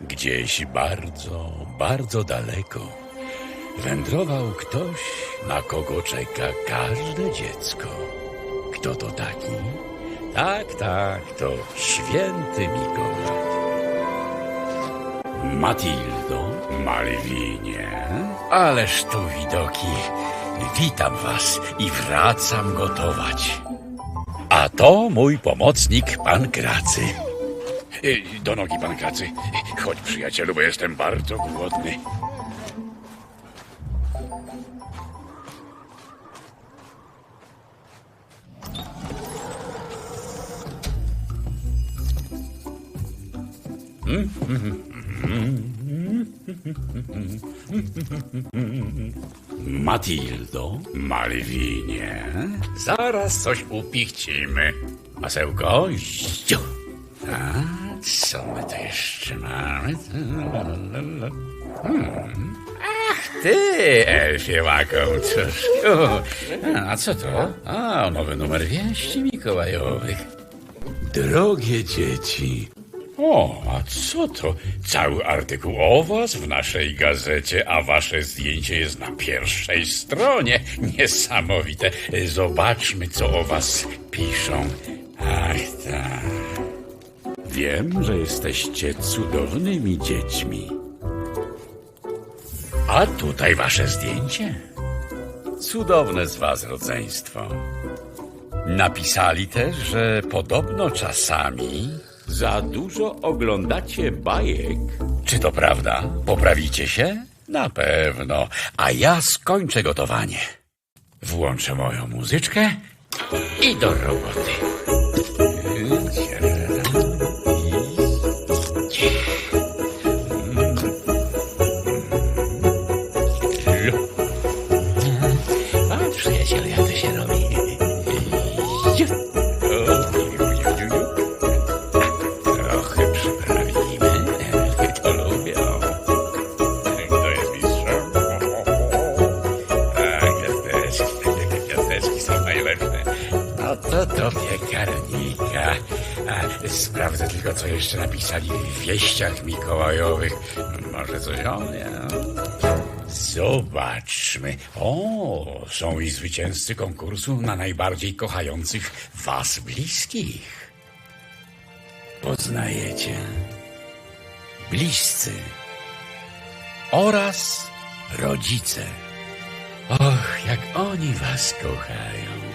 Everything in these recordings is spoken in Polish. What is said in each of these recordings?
Gdzieś bardzo, bardzo daleko wędrował ktoś, na kogo czeka każde dziecko. Kto to taki? Tak, tak, to święty Mikołaj. Matildo, Malwinie, ależ tu widoki. Witam was i wracam gotować. A to mój pomocnik, pan Kracy. Y, Do nogi, pan Kracy. Chodź, przyjacielu, bo jestem bardzo głodny. Matildo, Malwinie, zaraz coś upichcimy. Masełko, ściu. A co my tu jeszcze mamy? Hmm. Ach, ty, Elfie łakomczuszku. A co to? A, nowy numer wieści mikołajowych. Drogie dzieci, o, a co to? Cały artykuł o was w naszej gazecie, a wasze zdjęcie jest na pierwszej stronie. Niesamowite. Zobaczmy, co o was piszą. Ach, tak. Wiem, że jesteście cudownymi dziećmi. A tutaj wasze zdjęcie. Cudowne z was rodzeństwo. Napisali też, że podobno czasami za dużo oglądacie bajek. Czy to prawda? Poprawicie się? Na pewno. A ja skończę gotowanie. Włączę moją muzyczkę i do roboty. Sprawdzę tylko, co jeszcze napisali w wieściach mikołajowych. Może coś o mnie. Zobaczmy. O, są i zwycięzcy konkursu na najbardziej kochających was bliskich. Poznajecie bliscy oraz rodzice. Och, jak oni was kochają.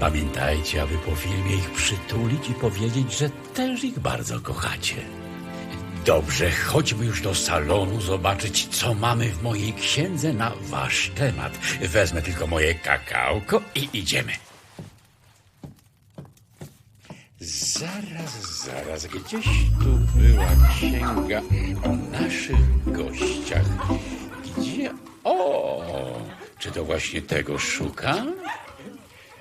Pamiętajcie, aby po filmie ich przytulić i powiedzieć, że też ich bardzo kochacie. Dobrze, chodźmy już do salonu zobaczyć, co mamy w mojej księdze na wasz temat. Wezmę tylko moje kakałko i idziemy. Zaraz, zaraz, gdzieś tu była księga o naszych gościach. Gdzie? O, czy to właśnie tego szukam?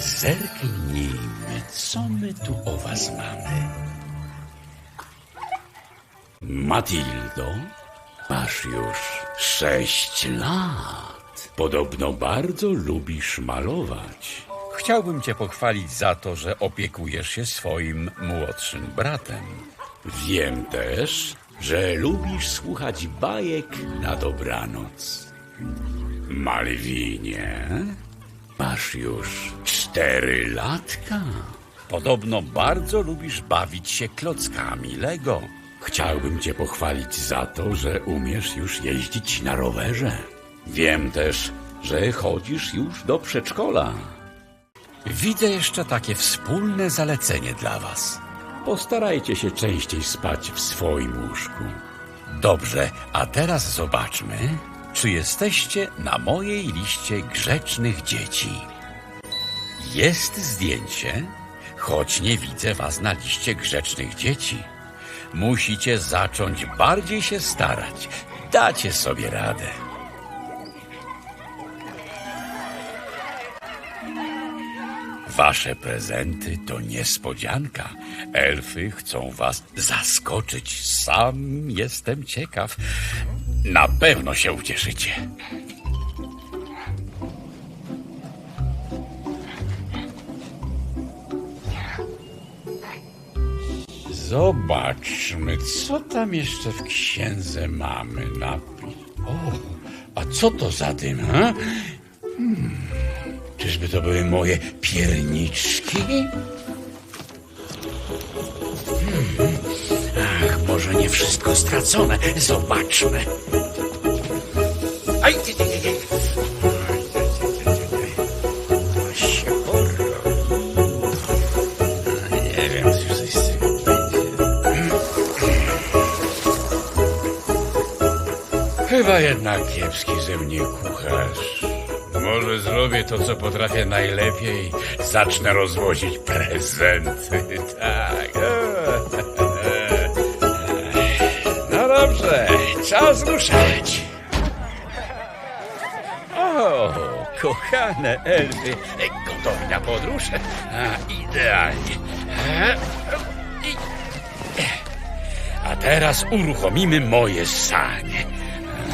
Zerknijmy, co my tu o was mamy. Matildo, masz już sześć lat. Podobno bardzo lubisz malować. Chciałbym cię pochwalić za to, że opiekujesz się swoim młodszym bratem. Wiem też, że lubisz słuchać bajek na dobranoc. Malwinie, masz już cztery latka. Podobno bardzo lubisz bawić się klockami Lego. Chciałbym cię pochwalić za to, że umiesz już jeździć na rowerze. Wiem też, że chodzisz już do przedszkola. Widzę jeszcze takie wspólne zalecenie dla was. Postarajcie się częściej spać w swoim łóżku. Dobrze, a teraz zobaczmy, czy jesteście na mojej liście grzecznych dzieci. Jest zdjęcie, choć nie widzę was na liście grzecznych dzieci. Musicie zacząć bardziej się starać. Dacie sobie radę. Wasze prezenty to niespodzianka. Elfy chcą was zaskoczyć. Sam jestem ciekaw. Na pewno się ucieszycie. Zobaczmy, co tam jeszcze w księdze mamy. Napis. O, a co to za dym, ha? Hmm, czyżby to były moje pierniczki? Hmm, ach, może nie wszystko stracone. Zobaczmy. Aj, ty, ty, ty. To się porobi. Nie wiem, Chyba jednak kiepski ze mnie kucharz. Może zrobię to, co potrafię najlepiej. Zacznę rozwozić prezenty. Tak. No dobrze, czas ruszać. O, kochane elfy, gotowi na podróż? A, idealnie. A teraz uruchomimy moje sanie.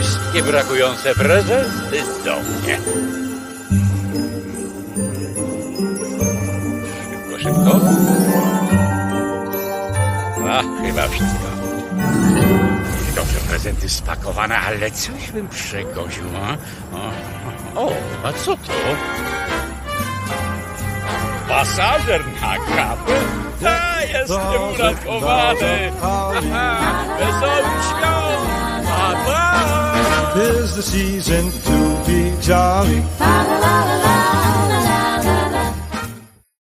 Wszystkie brakujące prezenty do mnie. Szybko, szybko. A, chyba wszystko. Dobrze, prezenty spakowane, ale coś bym przegoził, a? O, a co to? Pasażer na kapę? A, jestem uratowany! Aha, Wesołych świąt! Pa, pa! Tis the season to be jolly. Fa la la la la